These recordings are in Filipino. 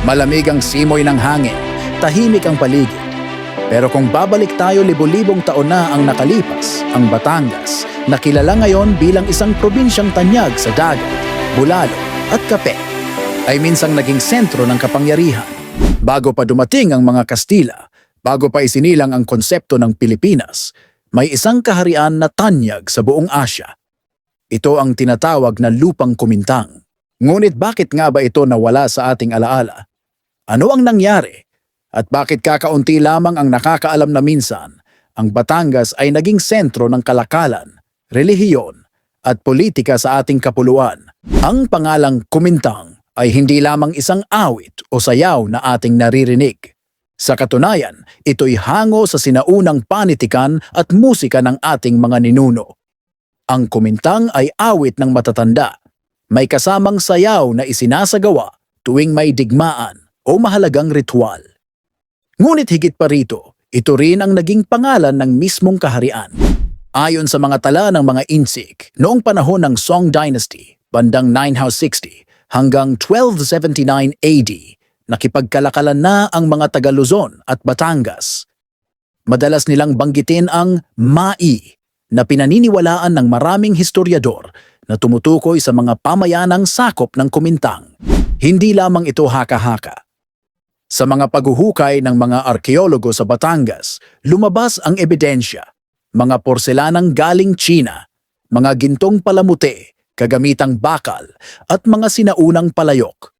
Malamig ang simoy ng hangin, tahimik ang paligid. Pero kung babalik tayo libo-libong taon na ang nakalipas, ang Batangas, na kilala ngayon bilang isang probinsyang tanyag sa dagat, bulalo at kape, ay minsang naging sentro ng kapangyarihan. Bago pa dumating ang mga Kastila, bago pa isinilang ang konsepto ng Pilipinas, may isang kaharian na tanyag sa buong Asya. Ito ang tinatawag na lupang kumintang. Ngunit bakit nga ba ito nawala sa ating alaala? Ano ang nangyari? At bakit kakaunti lamang ang nakakaalam na minsan, ang Batangas ay naging sentro ng kalakalan, relihiyon, at politika sa ating kapuluan? Ang pangalang Kumintang ay hindi lamang isang awit o sayaw na ating naririnig. Sa katunayan, ito'y hango sa sinaunang panitikan at musika ng ating mga ninuno. Ang kumintang ay awit ng matatanda. May kasamang sayaw na isinasagawa tuwing may digmaan o mahalagang ritual. Ngunit higit pa rito, ito rin ang naging pangalan ng mismong kaharian. Ayon sa mga tala ng mga insik, noong panahon ng Song Dynasty, bandang 960 hanggang 1279 AD, nakipagkalakalan na ang mga taga Luzon at Batangas. Madalas nilang banggitin ang Mai na pinaniniwalaan ng maraming historiador na tumutukoy sa mga pamayanang sakop ng Kumintang. Hindi lamang ito haka-haka. Sa mga paghuhukay ng mga arkeologo sa Batangas, lumabas ang ebidensya, mga porselanang galing China, mga gintong palamute, kagamitang bakal, at mga sinaunang palayok.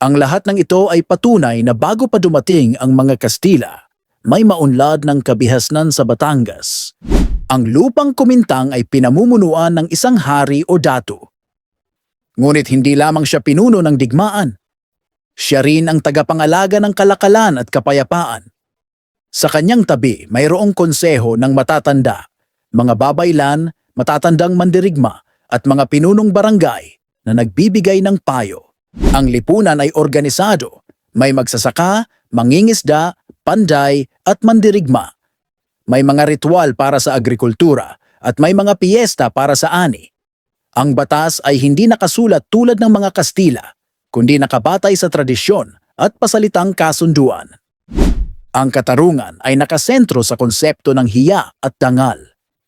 Ang lahat ng ito ay patunay na bago pa dumating ang mga Kastila, may maunlad ng kabihasnan sa Batangas. Ang lupang kumintang ay pinamumunuan ng isang hari o datu. Ngunit hindi lamang siya pinuno ng digmaan. Siya rin ang tagapangalaga ng kalakalan at kapayapaan. Sa kanyang tabi, mayroong konseho ng matatanda, mga babaylan, matatandang mandirigma, at mga pinunong barangay na nagbibigay ng payo. Ang lipunan ay organisado, may magsasaka, mangingisda, panday, at mandirigma. May mga ritual para sa agrikultura at may mga piyesta para sa ani. Ang batas ay hindi nakasulat tulad ng mga Kastila, kundi nakabatay sa tradisyon at pasalitang kasunduan. Ang katarungan ay nakasentro sa konsepto ng hiya at dangal.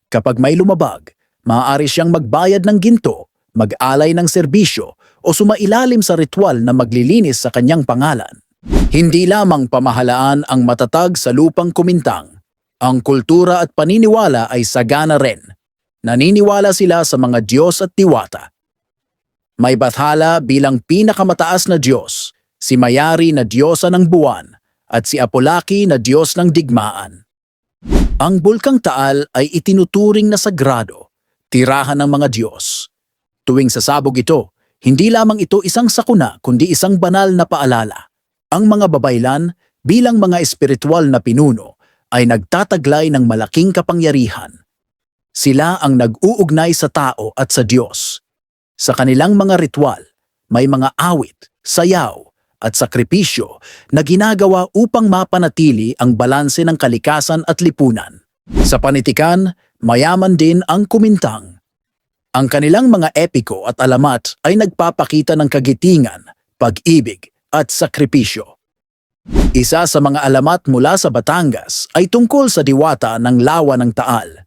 Kapag may lumabag, maaari siyang magbayad ng ginto, mag-alay ng serbisyo o sumailalim sa ritual na maglilinis sa kanyang pangalan. Hindi lamang pamahalaan ang matatag sa lupang kumintang. Ang kultura at paniniwala ay sagana rin. Naniniwala sila sa mga Diyos at diwata. May Bathala bilang pinakamataas na Diyos, si Mayari na Diyosa ng buwan, at si Apolaki na Diyos ng digmaan. Ang Bulkang Taal ay itinuturing na sagrado, tirahan ng mga Diyos. Tuwing sasabog ito, hindi lamang ito isang sakuna kundi isang banal na paalala. Ang mga babaylan bilang mga espiritual na pinuno ay nagtataglay ng malaking kapangyarihan. Sila ang nag-uugnay sa tao at sa Diyos. Sa kanilang mga ritual, may mga awit, sayaw, at sakripisyo na ginagawa upang mapanatili ang balanse ng kalikasan at lipunan. Sa panitikan, mayaman din ang kumintang. Ang kanilang mga epiko at alamat ay nagpapakita ng kagitingan, pag-ibig at sakripisyo. Isa sa mga alamat mula sa Batangas ay tungkol sa diwata ng lawa ng Taal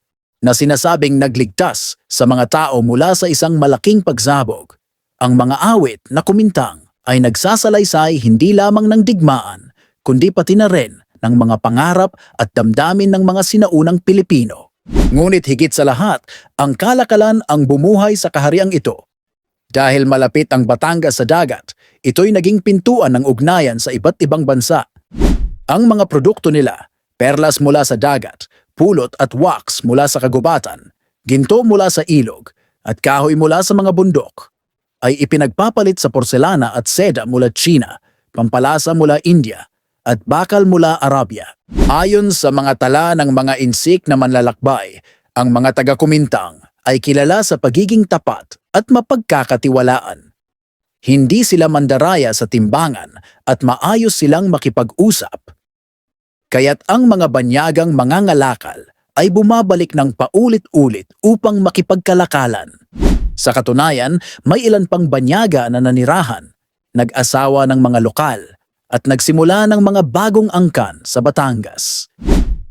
na sinasabing nagligtas sa mga tao mula sa isang malaking pagsabog. Ang mga awit na kumintang ay nagsasalaysay hindi lamang ng digmaan, kundi pati na rin ng mga pangarap at damdamin ng mga sinaunang Pilipino. Ngunit higit sa lahat, ang kalakalan ang bumuhay sa kahariang ito. Dahil malapit ang Batangas sa dagat, ito'y naging pintuan ng ugnayan sa iba't ibang bansa. Ang mga produkto nila, perlas mula sa dagat, pulot at wax mula sa kagubatan, ginto mula sa ilog, at kahoy mula sa mga bundok, ay ipinagpapalit sa porselana at seda mula China, pampalasa mula India, at bakal mula Arabia. Ayon sa mga tala ng mga insik na manlalakbay, ang mga taga-kumintang ay kilala sa pagiging tapat at mapagkakatiwalaan. Hindi sila mandaraya sa timbangan at maayos silang makipag-usap. Kaya't ang mga banyagang mangangalakal ay bumabalik ng paulit-ulit upang makipagkalakalan. Sa katunayan, may ilan pang banyaga na nanirahan, nag-asawa ng mga lokal, at nagsimula ng mga bagong angkan sa Batangas.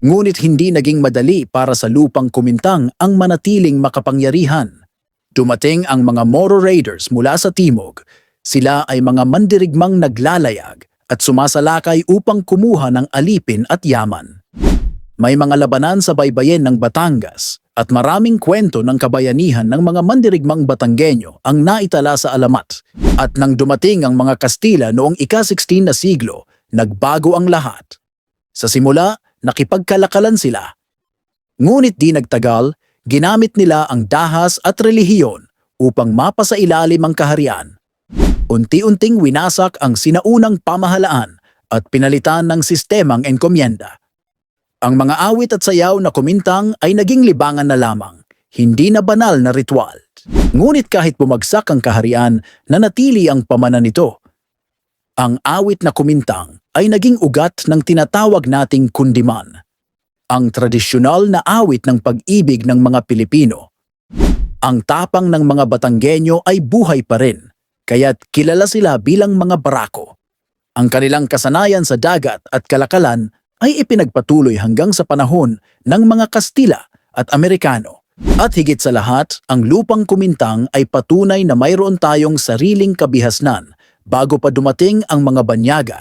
Ngunit hindi naging madali para sa lupang kumintang ang manatiling makapangyarihan. Dumating ang mga Moro Raiders mula sa Timog. Sila ay mga mandirigmang naglalayag at sumasalakay upang kumuha ng alipin at yaman. May mga labanan sa baybayin ng Batangas at maraming kwento ng kabayanihan ng mga mandirigmang Batanggenyo ang naitala sa alamat. At nang dumating ang mga Kastila noong ika-16 na siglo, nagbago ang lahat. Sa simula, nakipagkalakalan sila. Ngunit di nagtagal, ginamit nila ang dahas at relihiyon upang mapasailalim ang kaharian. Unti-unting winasak ang sinaunang pamahalaan at pinalitan ng sistemang enkomyenda. Ang mga awit at sayaw na kumintang ay naging libangan na lamang, hindi na banal na ritual. Ngunit kahit bumagsak ang kaharian, nanatili ang pamanan nito. Ang awit na kumintang ay naging ugat ng tinatawag nating kundiman. Ang tradisyonal na awit ng pag-ibig ng mga Pilipino. Ang tapang ng mga Batanggenyo ay buhay pa rin, kaya't kilala sila bilang mga barako. Ang kanilang kasanayan sa dagat at kalakalan ay ipinagpatuloy hanggang sa panahon ng mga Kastila at Amerikano. At higit sa lahat, ang lupang kumintang ay patunay na mayroon tayong sariling kabihasnan bago pa dumating ang mga banyaga.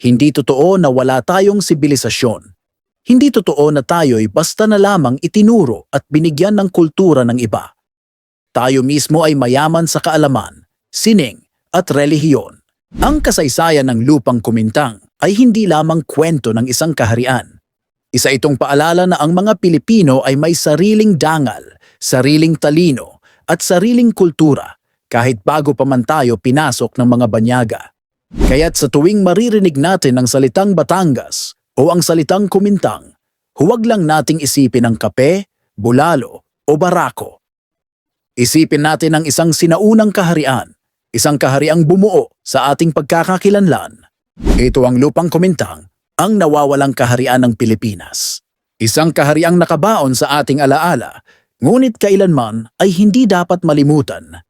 Hindi totoo na wala tayong sibilisasyon. Hindi totoo na tayo'y basta na lamang itinuro at binigyan ng kultura ng iba. Tayo mismo ay mayaman sa kaalaman, sining at relihiyon. Ang kasaysayan ng lupang kumintang ay hindi lamang kwento ng isang kaharian. Isa itong paalala na ang mga Pilipino ay may sariling dangal, sariling talino, at sariling kultura kahit bago pa man tayo pinasok ng mga banyaga. Kaya't sa tuwing maririnig natin ang salitang Batangas o ang salitang Kumintang, huwag lang nating isipin ang kape, bulalo o barako. Isipin natin ang isang sinaunang kaharian, isang kahariang bumuo sa ating pagkakakilanlan. Ito ang lupang kumintang, ang nawawalang kaharian ng Pilipinas. Isang kahariang nakabaon sa ating alaala, ngunit kailanman ay hindi dapat malimutan